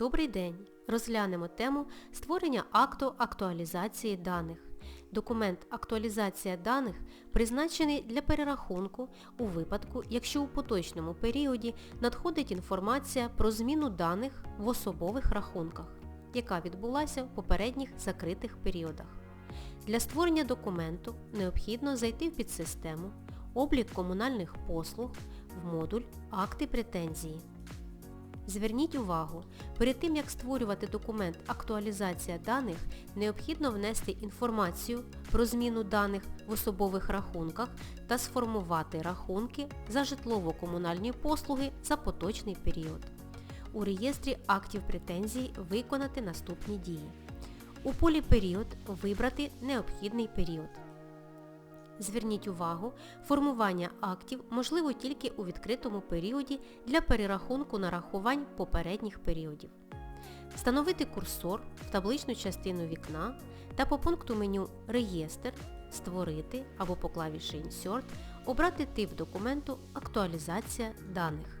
Добрий день! Розглянемо тему створення акту актуалізації даних. Документ актуалізація даних призначений для перерахунку у випадку, якщо у поточному періоді надходить інформація про зміну даних в особових рахунках, яка відбулася в попередніх закритих періодах. Для створення документу необхідно зайти в підсистему Облік комунальних послуг в модуль Акти претензії. Зверніть увагу, перед тим як створювати документ Актуалізація даних, необхідно внести інформацію про зміну даних в особових рахунках та сформувати рахунки за житлово-комунальні послуги за поточний період. У реєстрі актів претензій виконати наступні дії. У полі Період вибрати необхідний період. Зверніть увагу, формування актів можливо тільки у відкритому періоді для перерахунку нарахувань попередніх періодів. Встановити курсор в табличну частину вікна та по пункту меню Реєстр Створити або по клавіші Insert обрати тип документу Актуалізація даних.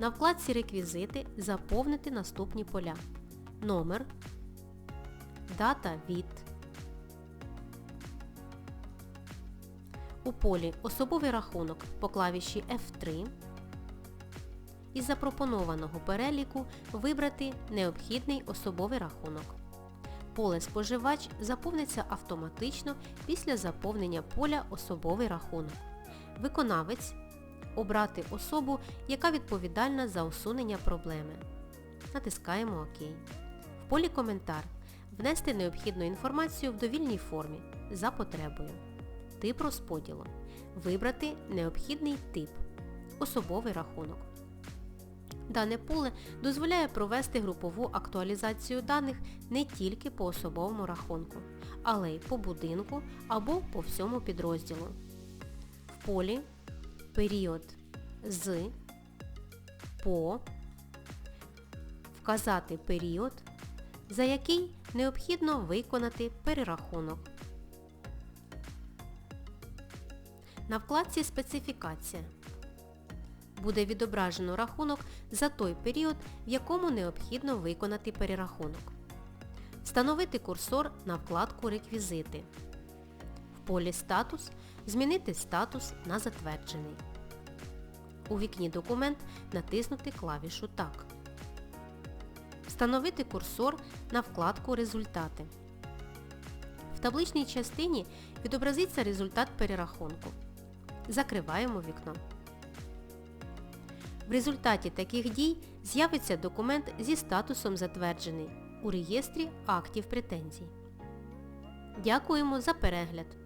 На вкладці Реквізити заповнити наступні поля. Номер, дата від, у полі Особовий рахунок по клавіші F3 із запропонованого переліку вибрати необхідний особовий рахунок. Поле споживач заповниться автоматично після заповнення поля Особовий рахунок. Виконавець обрати особу, яка відповідальна за усунення проблеми. Натискаємо ОК. В полі Коментар внести необхідну інформацію в довільній формі за потребою. Тип розподілу. Вибрати необхідний тип. Особовий рахунок. Дане поле дозволяє провести групову актуалізацію даних не тільки по особовому рахунку, але й по будинку або по всьому підрозділу. В полі період з по вказати період, за який необхідно виконати перерахунок. На вкладці Специфікація буде відображено рахунок за той період, в якому необхідно виконати перерахунок. Встановити курсор на вкладку Реквізити. В полі Статус змінити статус на Затверджений. У вікні Документ натиснути клавішу Так. Встановити курсор на вкладку Результати. В табличній частині відобразиться результат перерахунку. Закриваємо вікно. В результаті таких дій з'явиться документ зі статусом затверджений у реєстрі актів претензій. Дякуємо за перегляд!